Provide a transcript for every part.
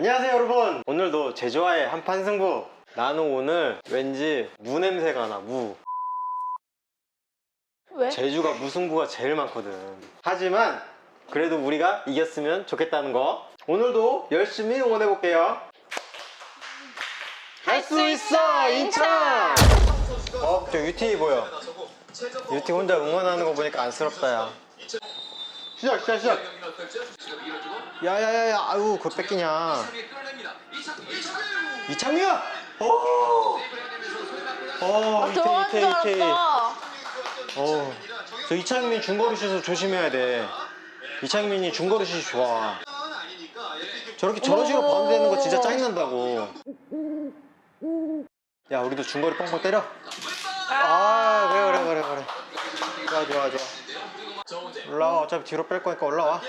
안녕하세요 여러분. 오늘도 제주와의 한판 승부. 나는 오늘 왠지 무 냄새가 나무. 왜? 제주가 무승부가 제일 많거든. 하지만 그래도 우리가 이겼으면 좋겠다는 거. 오늘도 열심히 응원해 볼게요. 할 수 있어 인천! 어? 저 유티 보여. 유티 혼자 응원하는 거 보니까 안쓰럽다 야. 시작 시작 시작 야야야야 아유 그거 뺏기냐 이창규야 오! 어 이태 들어간 줄 이태 이태 알았어. 어, 저 이창민 중거리 슛을 조심해야 돼. 이창민이 중거리 슛이 좋아. 저렇게 저런 식으로 바운드 되는 거 진짜 짜증난다고. 야, 우리도 중거리 뻥뻥 때려. 아, 그래, 그래, 그래, 그래. 좋아, 좋아, 좋아. 올라와. 어차피 뒤로 뺄 거니까 올라와.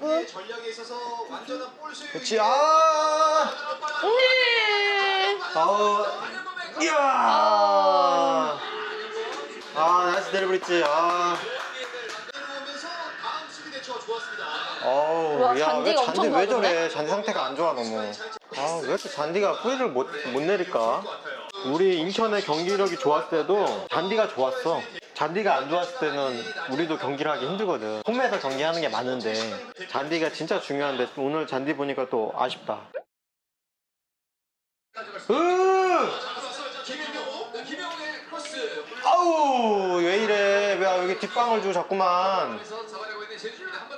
뭐? 잡고 그렇지 아! 아우 이야! 아 나이스 데리브리지 아. 어우, 야왜 잔디 왜 저래? 잔디 상태가 안 좋아, 너무. 아, 왜 이렇게 잔디가 뿌리를 못, 못 내릴까? 우리 인천의 경기력이 좋았을 때도 잔디가 좋았어. 잔디가 안 좋았을 때는 우리도 경기를 하기 힘들거든. 홈에서 경기하는 게 많은데 잔디가 진짜 중요한데 오늘 잔디 보니까 또 아쉽다. 으! 아우 왜 이래 왜 여기 뒷방을 주고 자꾸만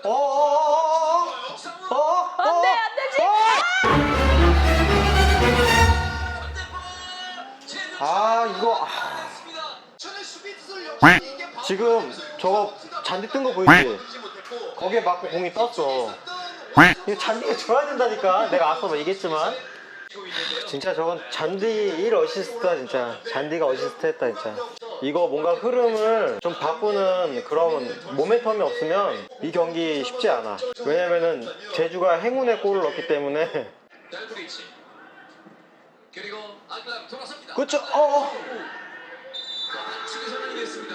어어어어어 어? 안 돼, 안 되지. 아 이거 아, 천의 수비 투수를 역 시 이게 바로 지금 저거 잔디 뜬 거 보이지? 거기에 맞고 공이 떴어. 이거 잔디가 줘야 된다니까. 내가 앞서 얘기했지만. 진짜 저건 잔디 1 어시스트다 진짜. 잔디가 어시스트 했다 진짜. 이거 뭔가 흐름을 좀 바꾸는 그런 모멘텀이 없으면 이 경기 쉽지 않아. 왜냐면은 제주가 행운의 골을 넣기 때문에. 그리고 아까 어어.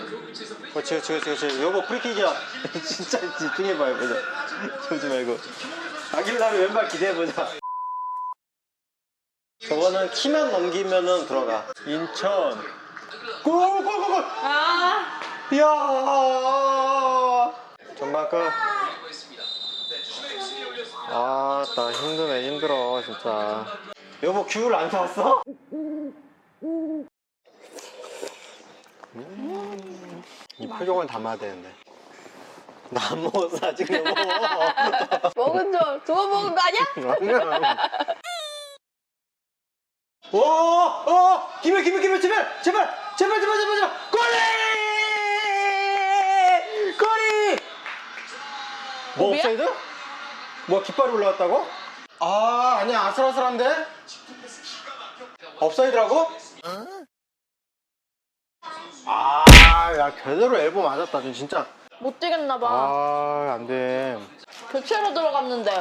좋은 위치에서 프리 그렇지 그렇지 그렇지 그렇지 여보 프리킥이야. 진짜 집중해봐 보자. 조지 말고. 아길라면 왼발 기대해보자. 저거는 키만 넘기면은 들어가. 인천. 골 골 골 골! 아, 이야. 전반 끝. 네, 올렸습니다. 아나 힘드네 힘들어 진짜. 여보 귤 안 사왔어? 음, 이 표정을 담아야 되는데 나 안 먹었어 아직 먹은 줄 두 번 먹은 거 아니야? 오! 오! 김해 김해 김해 제발 제발 제발 제발 제발 제발 골리! 골리! 뭐? 업사이드? 뭐 깃발이 올라왔다고? 아 아니야 아슬아슬한데? 업사이드라고? 아야 제대로 엘보 맞았다 저 진짜 못 뛰겠나 봐. 아 안돼 교체로 들어갔는데.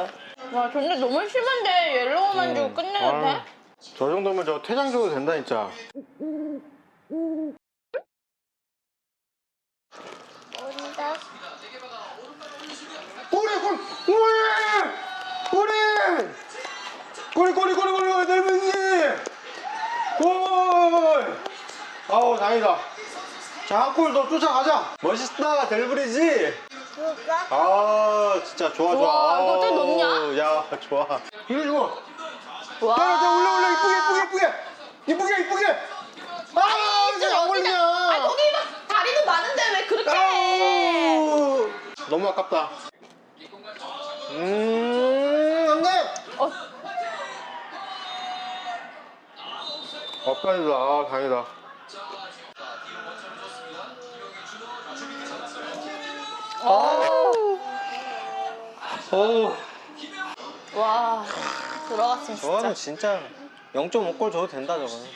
와, 근데 너무 심한데 옐로우만 주고 끝내도 돼? 저 정도면 저 퇴장 줘도 된다 진짜 자한골더 쫓아가자 멋있다 델브리지 아 진짜 좋아 좋아 우와, 이거 어떻게 넣냐? 야 좋아 이거 좋아 와. 자, 자, 올려, 올려, 이쁘게, 이쁘게, 이쁘게, 이쁘게, 이쁘게. 아, 이제 안 아, 올리냐? 거기 막 다리도 많은데 왜 그렇게 해? 아우, 너무 아깝다. 음, 안 돼. 어, 업가이다, 아, 다행이다. 어. 와. 들어갔으면 저거는 진짜. 진짜 0.5골 줘도 된다, 저거는.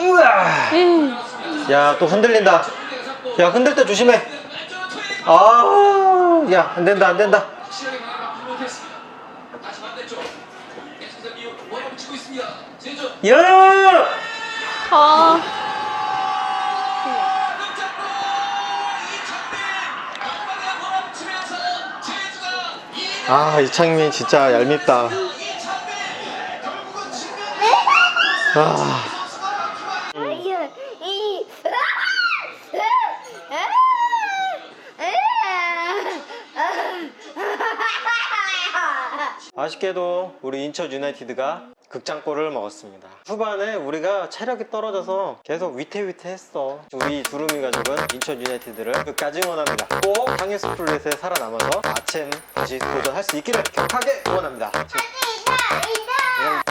올라갑니다. 음. 야, 또 흔들린다. 야, 흔들 때 조심해. 아, 야, 안 된다, 안 된다. 시간 아붙이면서 제주가 2대 아 이창민 진짜 얄밉다 아 아쉽게도 우리 인천 유나이티드가 극장골을 먹었습니다. 후반에 우리가 체력이 떨어져서 계속 위태위태했어. 우리 두루미 가족은 인천 유나이티드를 끝까지 응원합니다. 꼭 상해 스 플랫에 살아남아서 아침 다시 도전할 수 있기를 격하게 응원합니다. 이다